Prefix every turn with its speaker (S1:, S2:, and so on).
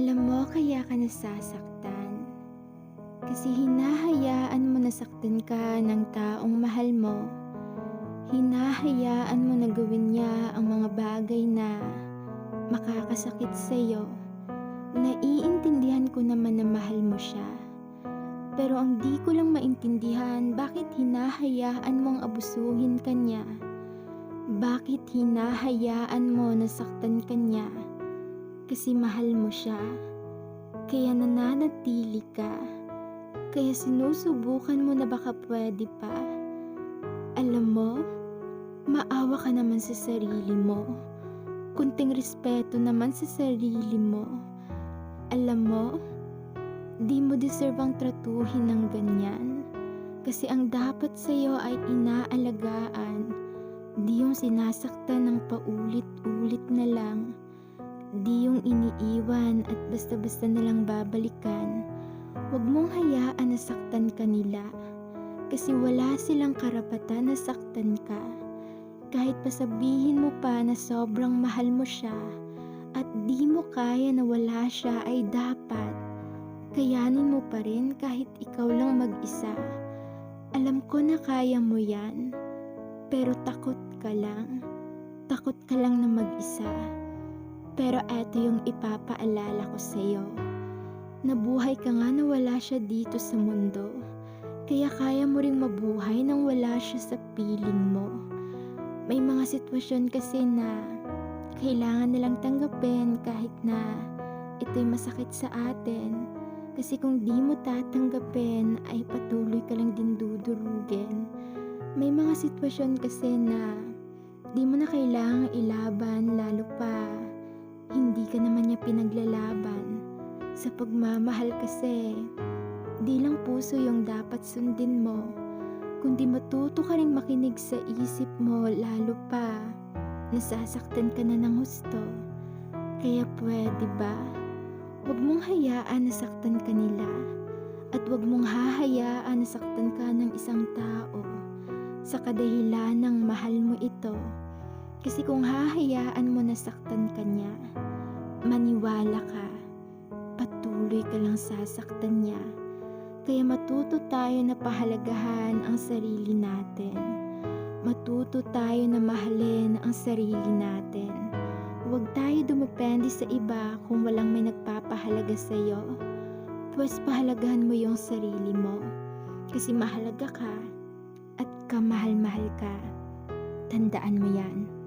S1: Alam mo kaya ka nasasaktan. Kasi hinahayaan mo nasaktan ka ng taong mahal mo. Hinahayaan mo na gawin niya ang mga bagay na makakasakit sa'yo. Naiintindihan ko naman na mahal mo siya. Pero ang di ko lang maintindihan bakit hinahayaan mong abusuhin kanya. Bakit hinahayaan mo nasaktan kanya? Kasi mahal mo siya. Kaya nananatili ka. Kaya sinusubukan mo na baka pwede pa. Alam mo, maawa ka naman sa sarili mo. Kunting respeto naman sa sarili mo. Alam mo, di mo deserve ang tratuhin ng ganyan. Kasi ang dapat sa'yo ay inaalagaan. Di yung sinasaktan ng paulit-ulit na lang. Di yung iniiwan at basta-basta nalang babalikan. Huwag mong hayaan na saktan ka nila. Kasi wala silang karapatan na saktan ka. Kahit pa sabihin mo pa na sobrang mahal mo siya at di mo kaya na wala siya ay dapat. Kayanin mo pa rin kahit ikaw lang mag-isa. Alam ko na kaya mo yan. Pero takot ka lang. Takot ka lang na mag-isa. Pero eto yung ipapaalala ko sa'yo. Nabuhay ka nga na wala siya dito sa mundo. Kaya kaya mo ring mabuhay nang wala siya sa piling mo. May mga sitwasyon kasi na kailangan nilang tanggapin kahit na ito'y masakit sa atin. Kasi kung di mo tatanggapin ay patuloy ka lang din dudurugin. May mga sitwasyon kasi na di mo na kailangang ilaban lalo pa ka naman niya pinaglalaban. Sa pagmamahal kasi, di lang puso yung dapat sundin mo, kundi matuto ka rin makinig sa isip mo lalo pa nasasaktan ka na ng husto. Kaya pwede ba? Huwag mong hayaan na saktan ka nila at huwag mong hahayaan na saktan ka ng isang tao sa kadahilan ng mahal mo ito. Kasi kung hahayaan mo na saktan ka niya, maniwala ka, patuloy ka lang sasaktan niya. Kaya matuto tayo na pahalagahan ang sarili natin. Matuto tayo na mahalin ang sarili natin. Huwag tayo dumepende sa iba kung walang may nagpapahalaga sa iyo. Pwes pahalagahan mo yung sarili mo. Kasi mahalaga ka at kamahal-mahal ka. Tandaan mo yan.